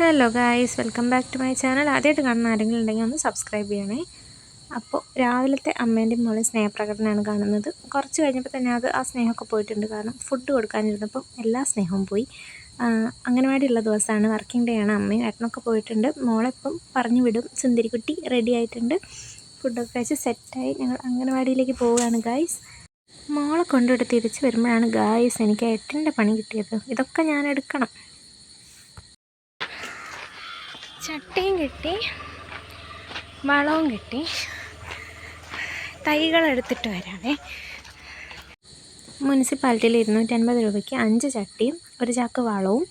Hello guys welcome back to my channel ആദ്യമായിട്ട് കാണുന്ന ആരെങ്കിലും ഉണ്ടെങ്കിൽ ഒന്ന് സബ്സ്ക്രൈബ് ചെയ്യണേ. അപ്പോൾ രാവിലത്തെ അമ്മേന്റെയും മോളെ സ്നേഹപ്രകടനമാണ് കാണുന്നത്. കുറച്ച് കഴിഞ്ഞപ്പോൾ തന്നെ അത് ആ സ്നേഹമൊക്കെ പോയിട്ടുണ്ട്. കാരണം ഫുഡ് കൊടുക്കാനിരുന്നപ്പം എല്ലാ സ്നേഹവും പോയി. അംഗനവാടിയുള്ള ദിവസമാണ്. വർക്കിംഗ് ഡേ ആണ്. അമ്മയും ഏട്ടനൊക്കെ പോയിട്ടുണ്ട്. മോളെപ്പം പറഞ്ഞു വിടും. സുന്ദരിക്കുട്ടി റെഡി ആയിട്ടുണ്ട്. ഫുഡൊക്കെ കഴിച്ച് സെറ്റായി ഞങ്ങൾ അംഗനവാടിയിലേക്ക് പോവുകയാണ് ഗായ്സ് മോളെ കൊണ്ടുവിട്ട് തിരിച്ച് വരുമ്പോഴാണ് ഗായ്സ് എനിക്ക് എട്ടിന്റെ പണി കിട്ടിയത്. ഇതൊക്കെ ഞാൻ എടുക്കണം. ചട്ടയും കിട്ടി വളവും കിട്ടി. തൈകൾ എടുത്തിട്ട് വരാവേ മുനിസിപ്പാലിറ്റിയിൽ ഇരുന്നൂറ്റൻപത് രൂപയ്ക്ക് അഞ്ച് ചട്ടിയും ഒരു ചാക്ക് വളവും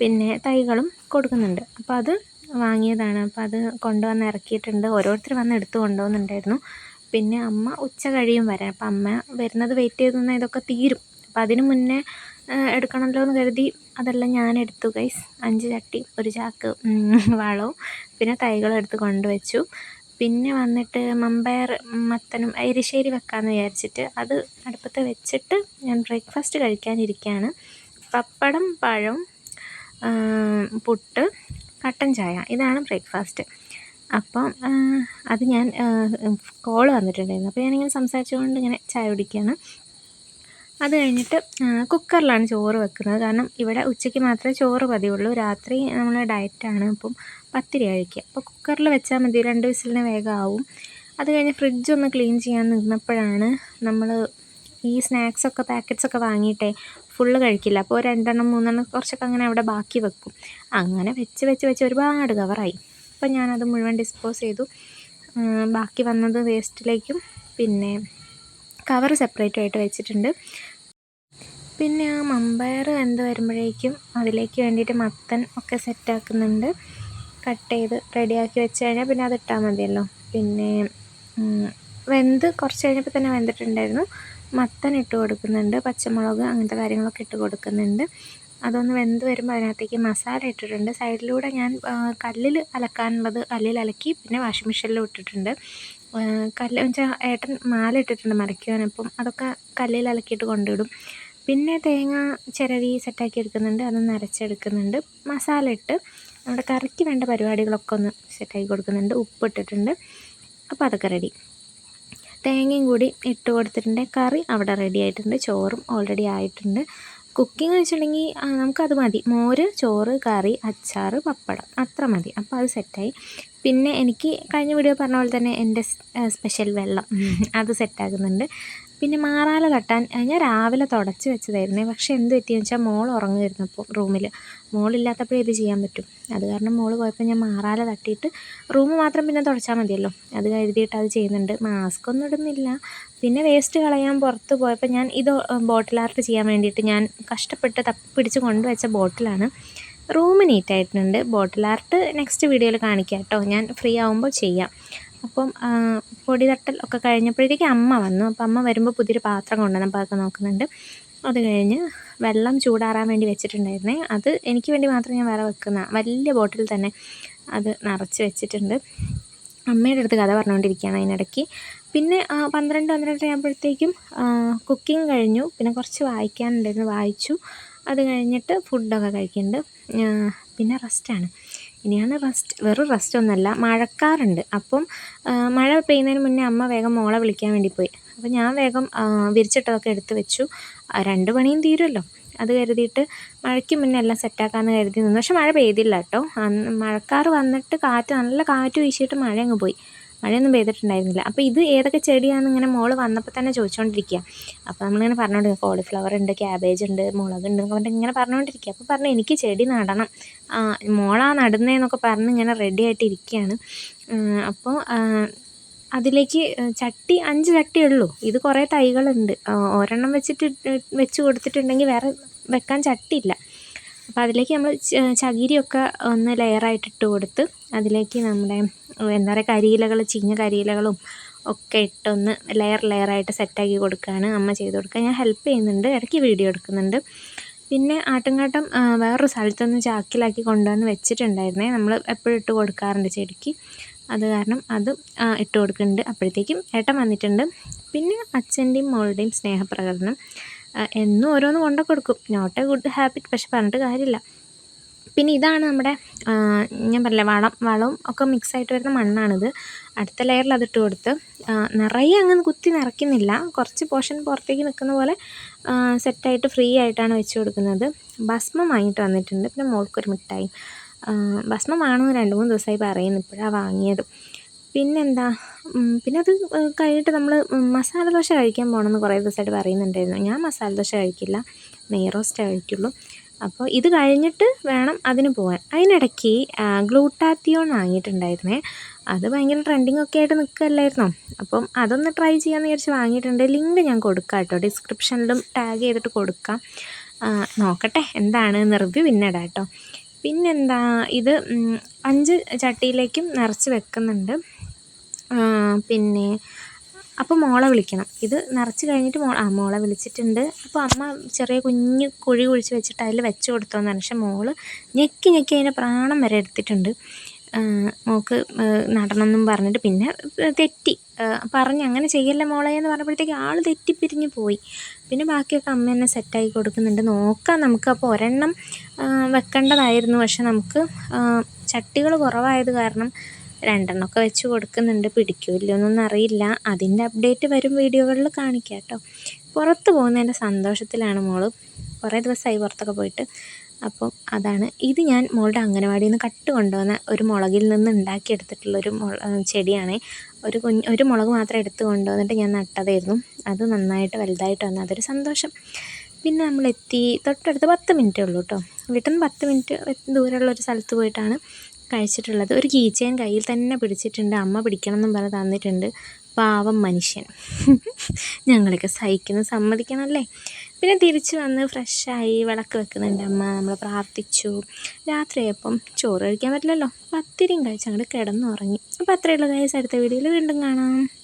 പിന്നെ തൈകളും കൊടുക്കുന്നുണ്ട്. അപ്പോൾ അത് വാങ്ങിയതാണ്. അപ്പോൾ അത് കൊണ്ടുവന്ന് ഇറക്കിയിട്ടുണ്ട്. ഓരോരുത്തർ വന്ന് എടുത്തു കൊണ്ടുപോകുന്നുണ്ടായിരുന്നു. പിന്നെ അമ്മ ഉച്ച കഴിയും വരാം. അപ്പം അമ്മ വരുന്നത് വെയിറ്റ് ചെയ്ത് നിന്നാൽ ഇതൊക്കെ തീരും. അപ്പോൾ അതിന് മുന്നേ എടുക്കണമല്ലോ എന്ന് കരുതി അതെല്ലാം ഞാൻ എടുത്തു ഗൈസ് അഞ്ച് ചട്ടി ഒരു ചാക്ക് വളവും പിന്നെ തൈകളും എടുത്ത് കൊണ്ടുവച്ചു. പിന്നെ വന്നിട്ട് മമ്പയർ മത്തനും എരിശ്ശേരി വെക്കാമെന്ന് വിചാരിച്ചിട്ട് അത് അടുപ്പത്ത് വെച്ചിട്ട് ഞാൻ ബ്രേക്ക്ഫാസ്റ്റ് കഴിക്കാനിരിക്കുകയാണ് പപ്പടം പഴം പുട്ട് കട്ടൻ ചായ ഇതാണ് ബ്രേക്ക്ഫാസ്റ്റ് അപ്പം അത് ഞാൻ കോൾ വന്നിട്ടുണ്ടായിരുന്നു. അപ്പോൾ ഞാനിങ്ങനെ സംസാരിച്ചുകൊണ്ട് ഇങ്ങനെ ചായ കുടിക്കുകയാണ്. അത് കഴിഞ്ഞിട്ട് കുക്കറിലാണ് ചോറ് വെക്കുന്നത്. കാരണം ഇവിടെ ഉച്ചയ്ക്ക് മാത്രമേ ചോറ് പതിവുള്ളൂ. രാത്രി നമ്മൾ ഡയറ്റാണ് അപ്പം പത്തിരി കഴിക്കുക. അപ്പോൾ കുക്കറിൽ വെച്ചാൽ മതി. രണ്ട് വിസിലിന് വേഗം ആവും. അത് കഴിഞ്ഞ് ഫ്രിഡ്ജ് ഒന്ന് ക്ലീൻ ചെയ്യാൻ നിന്നപ്പോഴാണ് നമ്മൾ ഈ സ്നാക്സൊക്കെ പാക്കറ്റ്സൊക്കെ വാങ്ങിയിട്ടേ ഫുള്ള് കഴിക്കില്ല. അപ്പോൾ രണ്ടെണ്ണം മൂന്നെണ്ണം കുറച്ചൊക്കെ അങ്ങനെ അവിടെ ബാക്കി വെക്കും. അങ്ങനെ വെച്ച് വെച്ച് വെച്ച് ഒരുപാട് കവറായി അപ്പം ഞാനത് മുഴുവൻ ഡിസ്പോസ് ചെയ്തു. ബാക്കി വന്നത് വേസ്റ്റിലേക്കും പിന്നെ കവർ സെപ്പറേറ്റ് ആയിട്ട് വെച്ചിട്ടുണ്ട്. പിന്നെ ആ മമ്പയർ വെന്ത് വരുമ്പോഴേക്കും അതിലേക്ക് വേണ്ടിയിട്ട് മത്തൻ ഒക്കെ സെറ്റാക്കുന്നുണ്ട് കട്ട് ചെയ്ത് റെഡിയാക്കി വെച്ച് കഴിഞ്ഞാൽ പിന്നെ അത് ഇട്ടാൽ മതിയല്ലോ. പിന്നെ വെന്ത് കുറച്ച് കഴിഞ്ഞപ്പോൾ തന്നെ വെന്തിട്ടുണ്ടായിരുന്നു. മത്തൻ ഇട്ട് കൊടുക്കുന്നുണ്ട് പച്ചമുളക് അങ്ങനത്തെ കാര്യങ്ങളൊക്കെ ഇട്ട് കൊടുക്കുന്നുണ്ട്. അതൊന്ന് വെന്ത് വരുമ്പോൾ അതിനകത്തേക്ക് മസാല ഇട്ടിട്ടുണ്ട്. സൈഡിലൂടെ ഞാൻ കല്ലിൽ അലക്കാനുള്ളത് കല്ലിൽ അലക്കി പിന്നെ വാഷിംഗ് മെഷീനിൽ ഇട്ടിട്ടുണ്ട്. കല്ല് വെച്ചാൽ ഏട്ടൻ മാല ഇട്ടിട്ടുണ്ട് മറിക്കുവാൻ അപ്പം അതൊക്കെ കല്ലിൽ അലക്കിയിട്ട് കൊണ്ടിടും പിന്നെ തേങ്ങ ചിരവി സെറ്റാക്കി എടുക്കുന്നുണ്ട്. അതൊന്ന് അരച്ചെടുക്കുന്നുണ്ട് മസാല ഇട്ട് നമ്മുടെ കറിക്ക് വേണ്ട പരിപാടികളൊക്കെ ഒന്ന് സെറ്റാക്കി കൊടുക്കുന്നുണ്ട്. ഉപ്പ് ഇട്ടിട്ടുണ്ട് അപ്പോൾ അതൊക്കെ റെഡി തേങ്ങയും കൂടി ഇട്ട് കൊടുത്തിട്ടുണ്ട്. കറി അവിടെ റെഡി ആയിട്ടുണ്ട്. ചോറും ഓൾറെഡി ആയിട്ടുണ്ട്. കുക്കിംഗ് വെച്ചിട്ടുണ്ടെങ്കിൽ നമുക്കത് മതി. മോര് ചോറ് കറി അച്ചാർ പപ്പടം. അത്ര മതി. അപ്പോൾ അത് സെറ്റായി. പിന്നെ എനിക്ക് കഴിഞ്ഞ വീഡിയോ പറഞ്ഞ പോലെ തന്നെ എന്റെ സ്പെഷ്യൽ വെള്ളം. അത് സെറ്റാക്കുന്നുണ്ട്. പിന്നെ മാറാല തട്ടാൻ ഞാൻ രാവിലെ തുടച്ച് വെച്ചതായിരുന്നേ. പക്ഷേ എന്ത് പറ്റിയെന്ന് വെച്ചാൽ മോൾ ഉറങ്ങുമായിരുന്നു അപ്പോൾ റൂമിൽ മോളില്ലാത്തപ്പോഴേ ഇത് ചെയ്യാൻ പറ്റും. അത് കാരണം മോൾ പോയപ്പോൾ ഞാൻ മാറാല തട്ടിയിട്ട് റൂം മാത്രം പിന്നെ തുടച്ചാൽ മതിയല്ലോ. അത് കരുതിയിട്ട് അത് ചെയ്യുന്നുണ്ട്. മാസ്ക് ഒന്നും ഇടുന്നില്ല. പിന്നെ വേസ്റ്റ് കളയാൻ പുറത്ത് പോയപ്പോൾ ഞാൻ ഇത് ബോട്ടിൽ ആർട്ട് ചെയ്യാൻ വേണ്ടിയിട്ട് ഞാൻ കഷ്ടപ്പെട്ട് തപ്പിപ്പിടിച്ച് കൊണ്ടുവച്ച ബോട്ടിലാണ്. റൂം നീറ്റായിട്ടുണ്ട്. ബോട്ടിൽ ആർട്ട് നെക്സ്റ്റ് വീഡിയോയിൽ കാണിക്കാം കേട്ടോ. ഞാൻ ഫ്രീ ആകുമ്പോൾ ചെയ്യാം. അപ്പം പൊടി തട്ടൽ ഒക്കെ കഴിഞ്ഞപ്പോഴത്തേക്ക് അമ്മ വന്നു. അപ്പം അമ്മ വരുമ്പോൾ പുതിയൊരു പാത്രം കൊണ്ടുവന്നപ്പോൾ അതൊക്കെ നോക്കുന്നുണ്ട്. അത് കഴിഞ്ഞ് വെള്ളം ചൂടാറാൻ വേണ്ടി വെച്ചിട്ടുണ്ടായിരുന്നേ. അത് എനിക്ക് വേണ്ടി മാത്രം ഞാൻ വേറെ വെക്കുന്ന വലിയ ബോട്ടിൽ തന്നെ അത് നിറച്ച് വെച്ചിട്ടുണ്ട്. അമ്മയുടെ അടുത്ത് കഥ പറഞ്ഞുകൊണ്ടിരിക്കുകയാണ് അതിനിടയ്ക്ക്. പിന്നെ പന്ത്രണ്ട് പന്ത്രണ്ടര ആകുമ്പോഴത്തേക്കും കുക്കിംഗ് കഴിഞ്ഞു. പിന്നെ കുറച്ച് വായിക്കാനുണ്ടായിരുന്നു. വായിച്ചു. അത് കഴിഞ്ഞിട്ട് ഫുഡൊക്കെ കഴിക്കുന്നുണ്ട്. പിന്നെ റെസ്റ്റാണ് ഇനിയാണ് റസ്റ്റ് വെറും റസ്റ്റ് ഒന്നല്ല മഴക്കാറുണ്ട്. അപ്പം മഴ പെയ്യുന്നതിന് മുന്നേ അമ്മ വേഗം മോളെ വിളിക്കാൻ വേണ്ടി പോയി. അപ്പോൾ ഞാൻ വേഗം വിരിച്ചിട്ടതൊക്കെ എടുത്ത് വെച്ചു. രണ്ട് പണിയും തീരുമല്ലോ അത് കരുതിയിട്ട് മഴയ്ക്ക് മുന്നേ എല്ലാം സെറ്റാക്കാമെന്ന് കരുതി നിന്നു. പക്ഷെ മഴ പെയ്തില്ല കേട്ടോ. മഴക്കാർ വന്നിട്ട് കാറ്റ് നല്ല കാറ്റ് വീശിയിട്ട് മഴ അങ്ങ് പോയി. മഴയൊന്നും പെയ്തിട്ടുണ്ടായിരുന്നില്ല. അപ്പോൾ ഇത് ഏതൊക്കെ ചെടിയാണെന്ന് ഇങ്ങനെ മോൾ വന്നപ്പോൾ തന്നെ ചോദിച്ചുകൊണ്ടിരിക്കുക അപ്പോൾ നമ്മളിങ്ങനെ പറഞ്ഞുകൊണ്ടിരിക്കുക കോളിഫ്ലവർ ഉണ്ട് ക്യാബേജ് ഉണ്ട് മുളക് ഉണ്ട് എന്നൊക്കെ പറഞ്ഞിട്ട് ഇങ്ങനെ പറഞ്ഞുകൊണ്ടിരിക്കുക അപ്പോൾ പറഞ്ഞു എനിക്ക് ചെടി നടണം. മോളാ നടുന്നതെന്നൊക്കെ പറഞ്ഞ് ഇങ്ങനെ റെഡി ആയിട്ട് ഇരിക്കുകയാണ് അപ്പോൾ അതിലേക്ക് ചട്ടി അഞ്ച് ചട്ടി ഉള്ളൂ. ഇത് കുറേ തൈകളുണ്ട്. ഒരെണ്ണം വെച്ചിട്ട് വെച്ച് കൊടുത്തിട്ടുണ്ടെങ്കിൽ വേറെ വെക്കാൻ ചട്ടിയില്ല. അപ്പോൾ അതിലേക്ക് നമ്മൾ ചകിരിയൊക്കെ ഒന്ന് ലെയറായിട്ട് ഇട്ട് കൊടുത്ത് അതിലേക്ക് നമ്മുടെ എന്താ പറയുക കരിയിലകൾ ചീഞ്ഞ കരിയിലകളും ഒക്കെ ഇട്ടൊന്ന് ലെയർ ലെയറായിട്ട് സെറ്റാക്കി കൊടുക്കുകയാണ് അമ്മ ചെയ്ത് കൊടുക്കുക. ഞാൻ ഹെൽപ്പ് ചെയ്യുന്നുണ്ട് ഇടയ്ക്ക് വീഡിയോ എടുക്കുന്നുണ്ട്. പിന്നെ ആട്ടുംകാട്ടം വേറൊരു സ്ഥലത്തുനിന്ന് ചാക്കിലാക്കി കൊണ്ടുവന്ന് വെച്ചിട്ടുണ്ടായിരുന്നേ. നമ്മൾ എപ്പോഴും ഇട്ട് കൊടുക്കാറുണ്ട് ചെടിക്ക്. അത് കാരണം അത് ഇട്ട് കൊടുക്കുന്നുണ്ട്. അപ്പോഴത്തേക്കും ഏട്ടൻ വന്നിട്ടുണ്ട്. പിന്നെ അച്ഛന്റെയും മോളുടെയും സ്നേഹപ്രകടനം. എന്നും ഓരോന്ന് കൊണ്ടു കൊടുക്കും. നോട്ട് എ ഗുഡ് ഹാബിറ്റ് പക്ഷെ പറഞ്ഞിട്ട് കാര്യമില്ല. പിന്നെ ഇതാണ് നമ്മുടെ ഞാൻ പറഞ്ഞില്ലേ വളം വളവും ഒക്കെ മിക്സ് ആയിട്ട് വരുന്ന മണ്ണാണിത്. അടുത്ത ലെയറിൽ അതിട്ട് കൊടുത്ത് നിറയെ അങ്ങനെ കുത്തി നിറയ്ക്കുന്നില്ല. കുറച്ച് പോർഷൻ പുറത്തേക്ക് നിൽക്കുന്ന പോലെ സെറ്റായിട്ട് ഫ്രീ ആയിട്ടാണ് വെച്ച് കൊടുക്കുന്നത്. ഭസ്മം വാങ്ങിയിട്ട് വന്നിട്ടുണ്ട്. പിന്നെ മോൾക്കൊരു മിഠായി. ആ, ഭസ്മമാണോ രണ്ട് മൂന്ന് ദിവസമായി പറയുന്നു. ഇപ്പോഴാണ് വാങ്ങിയത്. പിന്നെന്താ? പിന്നെ അത് കഴിഞ്ഞിട്ട് നമ്മൾ മസാല ദോശ കഴിക്കാൻ പോകണമെന്ന് കുറേ ദിവസമായിട്ട് പറയുന്നുണ്ടായിരുന്നു. ഞാൻ മസാല ദോശ കഴിക്കില്ല. നെയ് റോസ്റ്റേ കഴിക്കുള്ളൂ. അപ്പോൾ ഇത് കഴിഞ്ഞിട്ട് വേണം അതിന് പോകാൻ അതിനിടയ്ക്ക് ഗ്ലൂട്ടാത്തിയോൺ വാങ്ങിയിട്ടുണ്ടായിരുന്നേ. അത് ഭയങ്കര ട്രെൻഡിങ് ഒക്കെ ആയിട്ട് നിൽക്കുകയല്ലായിരുന്നോ? അപ്പം അതൊന്ന് ട്രൈ ചെയ്യാമെന്ന് വിചാരിച്ച് വാങ്ങിയിട്ടുണ്ട്. ലിങ്ക് ഞാൻ കൊടുക്കാം കേട്ടോ. ഡിസ്ക്രിപ്ഷനിലും ടാഗ് ചെയ്തിട്ട് കൊടുക്കാം. നോക്കട്ടെ എന്താണ് റിവ്യൂ പിന്നെ ഇടാം കേട്ടോ. പിന്നെന്താ ഇത് അഞ്ച് ചട്ടിയിലേക്കും നിറച്ച് വെക്കുന്നുണ്ട്. പിന്നെ അപ്പോൾ മോളെ വിളിക്കണം. ഇത് നിറച്ച് കഴിഞ്ഞിട്ട് മോ ആ മോളെ വിളിച്ചിട്ടുണ്ട്. അപ്പോൾ അമ്മ ചെറിയ കുഞ്ഞ് കുഴി കുഴിച്ച് വെച്ചിട്ട് അതിൽ വെച്ച് കൊടുത്തോന്ന് പക്ഷേ മോൾ ഞെക്കി ഞെക്കി അതിന്റെ പ്രാണം വരെ എടുത്തിട്ടുണ്ട്. മോൾക്ക് നടണമെന്നും പറഞ്ഞിട്ട് പിന്നെ തെറ്റി. പറഞ്ഞ് അങ്ങനെ ചെയ്യല്ലേ മോളെ എന്ന് പറഞ്ഞപ്പോഴത്തേക്ക് ആൾ തെറ്റിപ്പിരിഞ്ഞ് പോയി. പിന്നെ ബാക്കിയൊക്കെ അമ്മ തന്നെ സെറ്റാക്കി കൊടുക്കുന്നുണ്ട്. നോക്കാം നമുക്ക്. അപ്പോൾ ഒരെണ്ണം വെക്കേണ്ടതായിരുന്നു. പക്ഷെ നമുക്ക് ചട്ടികൾ കുറവായത് കാരണം രണ്ടെണ്ണമൊക്കെ വെച്ച് കൊടുക്കുന്നുണ്ട്. പിടിക്കുമോ ഇല്ലയോ എന്നൊന്നും അറിയില്ല. അതിന്റെ അപ്ഡേറ്റ് വരും വീഡിയോകളിൽ കാണിക്കാം കേട്ടോ. പുറത്ത് പോകുന്നതിന്റെ സന്തോഷത്തിലാണ് മോൾ. കുറേ ദിവസമായി പുറത്തൊക്കെ പോയിട്ട്. അപ്പം അതാണ്. ഇത് ഞാൻ മോളുടെ അംഗനവാടിയിൽ നിന്ന് കട്ട് കൊണ്ടുവന്ന ഒരു മുളകിൽ നിന്ന് ഉണ്ടാക്കിയെടുത്തിട്ടുള്ളൊരു മുള ചെടിയാണ്. ഒരു കുഞ്ഞ് ഒരു മുളക് മാത്രം എടുത്ത് കൊണ്ടുവന്നിട്ട് ഞാൻ നട്ടതായിരുന്നു. അത് നന്നായിട്ട് വലുതായിട്ട് വന്നു. അതൊരു സന്തോഷം. പിന്നെ നമ്മൾ എത്തി തൊട്ടടുത്ത് പത്ത് മിനിറ്റേ ഉള്ളൂ കേട്ടോ. വീട്ടിൽ നിന്ന് പത്ത് മിനിറ്റ് ദൂരമുള്ള ഒരു സ്ഥലത്ത് പോയിട്ടാണ് കഴിച്ചിട്ടുള്ളത്. ഒരു കീച്ചയൻ കയ്യിൽ തന്നെ പിടിച്ചിട്ടുണ്ട്. അമ്മ പിടിക്കണം എന്നും പറഞ്ഞ് തന്നിട്ടുണ്ട്. പാവം മനുഷ്യൻ. ഞങ്ങളൊക്കെ സഹിക്കുന്നത് സമ്മതിക്കണമല്ലേ പിന്നെ തിരിച്ചു വന്ന് ഫ്രഷായി വിളക്ക് വെക്കുന്നുണ്ട് അമ്മ. നമ്മൾ പ്രാർത്ഥിച്ചു. രാത്രിയായപ്പം ചോറ് കഴിക്കാൻ പറ്റില്ലല്ലോ. പത്തിരിയും കഴിച്ച് അങ്ങോട്ട് കിടന്നുറങ്ങി. അപ്പോൾ അത്രയുള്ള കാര്യം അടുത്ത വീഡിയോയിൽ വീണ്ടും കാണാം.